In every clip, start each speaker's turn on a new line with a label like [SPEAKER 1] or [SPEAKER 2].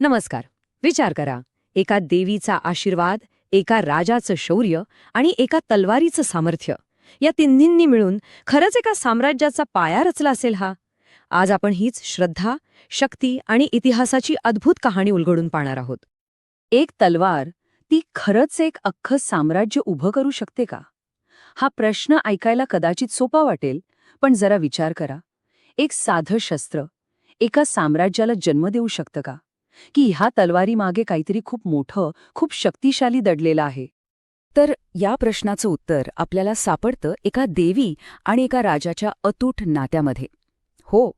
[SPEAKER 1] नमस्कार. विचार करा. एका देवीचा आशीर्वाद एका राजाचं शौर्य आणि एका तलवारीचं सामर्थ्य या तिन्हींनी मिळून खरंच एका साम्राज्याचा पाया रचला असेल हा. आज आपण हीच श्रद्धा शक्ती आणि इतिहासाची अद्भुत कहाणी उलगडून पाहणार आहोत. एक तलवार ती खरंच एक अख्खं साम्राज्य उभं करू शकते का? हा प्रश्न ऐकायला कदाचित सोपा वाटेल पण जरा विचार करा. एक साधं शस्त्र एका साम्राज्याला जन्म देऊ शकतं का? की ह्या तलवारीमागे काहीतरी खूप मोठं खूप शक्तिशाली दडलेलं आहे. तर या प्रश्नाचं उत्तर आपल्याला सापडतं एका देवी आणि एका राजाच्या अतूट नात्यामध्ये. हो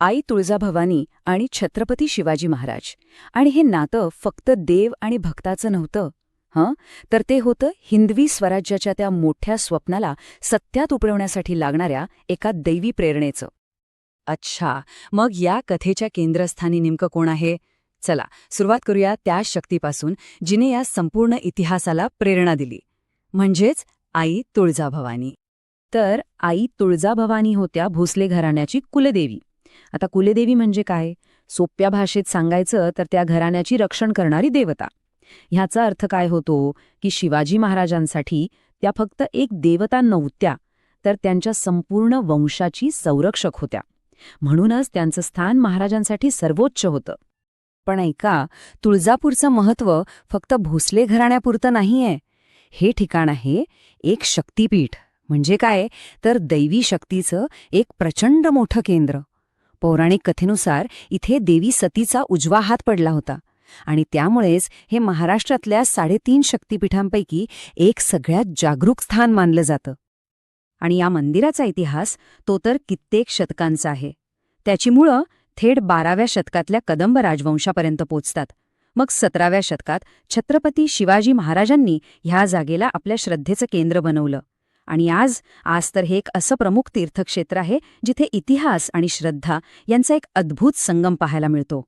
[SPEAKER 1] आई तुळजाभवानी आणि छत्रपती शिवाजी महाराज. आणि हे नातं फक्त देव आणि भक्ताचं नव्हतं हं? तर ते होतं हिंदवी स्वराज्याच्या त्या मोठ्या स्वप्नाला सत्यात उतरवण्यासाठी लागणाऱ्या एका दैवी प्रेरणेचं. अच्छा मग या कथेच्या केंद्रस्थानी नेमकं कोण आहे? चला सुरुवात करूया त्या शक्तीपासून जिने या संपूर्ण इतिहासाला प्रेरणा दिली. म्हणजेच आई तुळजाभवानी. तर आई तुळजाभवानी होत्या भोसले घराण्याची कुलदेवी. आता कुलदेवी म्हणजे काय? सोप्या भाषेत सांगायचं तर त्या घराण्याची रक्षण करणारी देवता. ह्याचा अर्थ काय होतो की शिवाजी महाराजांसाठी त्या फक्त एक देवता नव्हत्या तर त्यांच्या संपूर्ण वंशाची संरक्षक होत्या. म्हणूनच त्यांचं स्थान महाराजांसाठी सर्वोच्च होतं. पण ऐका तुळजापूरचं महत्त्व फक्त भोसले घराण्यापुरतं नाहीये. हे ठिकाण आहे एक शक्तीपीठ. म्हणजे काय? तर दैवी शक्तीचं एक प्रचंड मोठं केंद्र. पौराणिक कथेनुसार इथे देवी सतीचा उजवा हात पडला होता. आणि त्यामुळेच हे महाराष्ट्रातल्या साडेतीन शक्तीपीठांपैकी एक सगळ्यात जागरूक स्थान मानलं जातं. आणि या मंदिराचा इतिहास तो तर कित्येक शतकांचा आहे. त्याची मुळं थेट बाराव्या शतकातल्या कदंब राजवंशापर्यंत पोचतात. मग सतराव्या शतकात छत्रपती शिवाजी महाराजांनी ह्या जागेला आपल्या श्रद्धेचं केंद्र बनवलं. आणि आज आज तर हे एक असं प्रमुख तीर्थक्षेत्र आहे जिथे इतिहास आणि श्रद्धा यांचा एक अद्भुत संगम पाहायला मिळतो.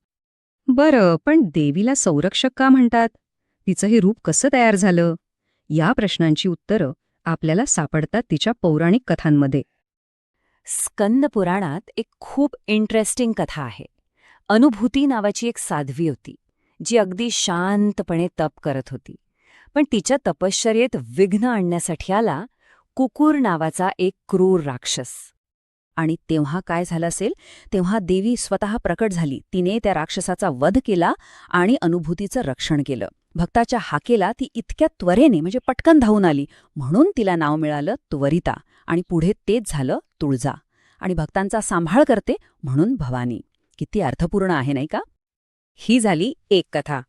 [SPEAKER 1] बरं पण देवीला संरक्षक का म्हणतात? तिचं हे रूप कसं तयार झालं? या प्रश्नांची उत्तरं आपल्याला सापडतात तिच्या पौराणिक कथांमध्ये. स्कंद पुराणात एक खूप इंटरेस्टिंग कथा आहे. अनुभूती नावाची एक साध्वी होती जी अगदी शांतपणे तप करत होती. पण तिच्या तपश्चर्येत विघ्न आणण्यासाठी आला कुकुर नावाचा एक क्रूर राक्षस. आणि तेव्हा काय झालं असेल तेव्हा देवी स्वतः प्रकट झाली. तिने त्या राक्षसाचा वध केला आणि अनुभूतीचं रक्षण केलं. भक्ताच्या हाकेला ती इतक्या त्वरेने म्हणजे पटकन धावून आली. म्हणून तिला नाव मिळालं त्वरिता आणि पुढे तेच झालं तुळजा. आणि भक्तांचा सांभाळ करते म्हणून भवानी. किती अर्थपूर्ण आहे नाही का? ही झाली एक कथा.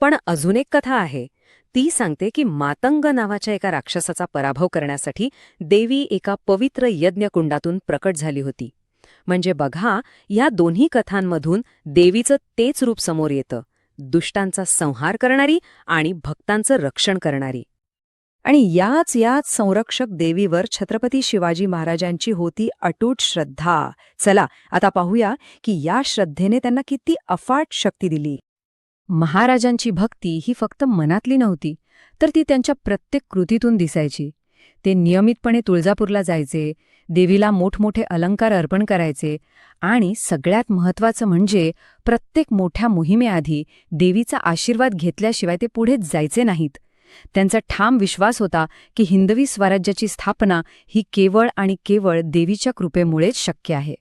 [SPEAKER 1] पण अजून एक कथा आहे. ती सांगते की मातंग नावाच्या एका राक्षसाचा पराभव करण्यासाठी देवी एका पवित्र यज्ञकुंडातून प्रकट झाली होती. म्हणजे बघा या दोन्ही कथांमधून देवीचं तेच रूप समोर येतं. दुष्टांचा संहार करणारी आणि भक्तांचं रक्षण करणारी. आणि याच याच संरक्षक देवीवर छत्रपती शिवाजी महाराजांची होती अटूट श्रद्धा. चला आता पाहूया की या श्रद्धेने त्यांना किती अफाट शक्ती दिली. महाराजांची भक्ती ही फक्त मनातली नव्हती तर ती त्यांच्या प्रत्येक कृतीतून दिसायची. ते नियमितपणे तुळजापूरला जायचे देवीला मोठमोठे अलंकार अर्पण करायचे आणि सगळ्यात महत्त्वाचं म्हणजे प्रत्येक मोठ्या मोहिमेआधी देवीचा आशीर्वाद घेतल्याशिवाय ते पुढे जायचे नाहीत. त्यांचा ठाम विश्वास होता की हिंदवी स्वराज्याची स्थापना ही केवळ आणि केवळ देवीच्या कृपेमुळेच शक्य आहे.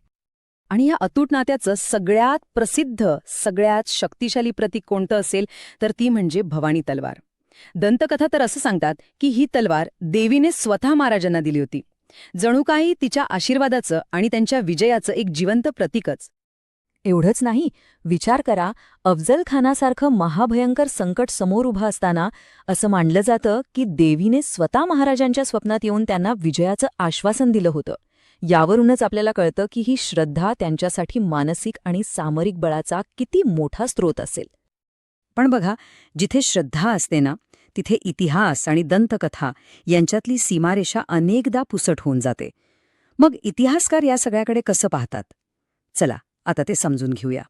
[SPEAKER 1] आणि या अतूट नात्याचं सगळ्यात प्रसिद्ध सगळ्यात शक्तिशाली प्रतीक कोणतं असेल तर ती म्हणजे भवानी तलवार. दंतकथा तर असं सांगतात की ही तलवार देवीने स्वतः महाराजांना दिली होती. जणू काही तिच्या आशीर्वादाचं आणि त्यांच्या विजयाचं एक जिवंत प्रतीकच. एवढंच नाही विचार करा अफजल खानासारखं महाभयंकर संकट समोर उभं असताना असं मानलं जातं की देवीने स्वतः महाराजांच्या स्वप्नात येऊन त्यांना विजयाचं आश्वासन दिलं होतं. यावरूनच आपल्याला कळतं की ही श्रद्धा त्यांच्यासाठी मानसिक आणि सामरिक बळाचा किती मोठा स्रोत असेल. पण बघा जिथे श्रद्धा असते ना तिथे इतिहास आणि दंतकथा यांच्यातली सीमारेषा अनेकदा पुसट होऊन जाते. मग इतिहासकार या सगळ्याकडे कसं पाहतात? चला आता ते समजून घेऊया.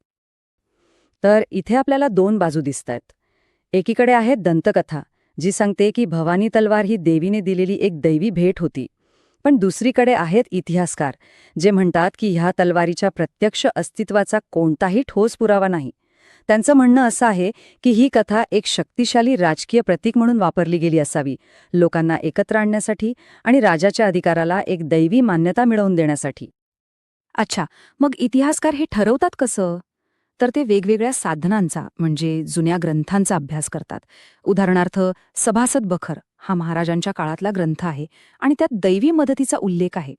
[SPEAKER 1] तर इथे आपल्याला दोन बाजू दिसतायत. एकीकडे आहे दंतकथा जी सांगते की भवानी तलवार ही देवीने दिलेली एक दैवी भेट होती. पण दुसरीकडे आहेत इतिहासकार जे म्हणतात की ह्या तलवारीच्या प्रत्यक्ष अस्तित्वाचा कोणताही ठोस पुरावा नाही. त्यांचं म्हणणं असं आहे की ही कथा एक शक्तिशाली राजकीय प्रतीक म्हणून वापरली गेली असावी. लोकांना एकत्र आणण्यासाठी आणि राजाच्या अधिकाराला एक दैवी मान्यता मिळवून देण्यासाठी. अच्छा मग इतिहासकार हे ठरवतात कसं? तर ते वेगवेगळ्या साधनांचा म्हणजे जुन्या ग्रंथांचा अभ्यास करतात. उदाहरणार्थ सभासद बखर हा महाराजांच्या काळातला ग्रंथ आहे आणि त्यात दैवी मदतीचा उल्लेख आहे.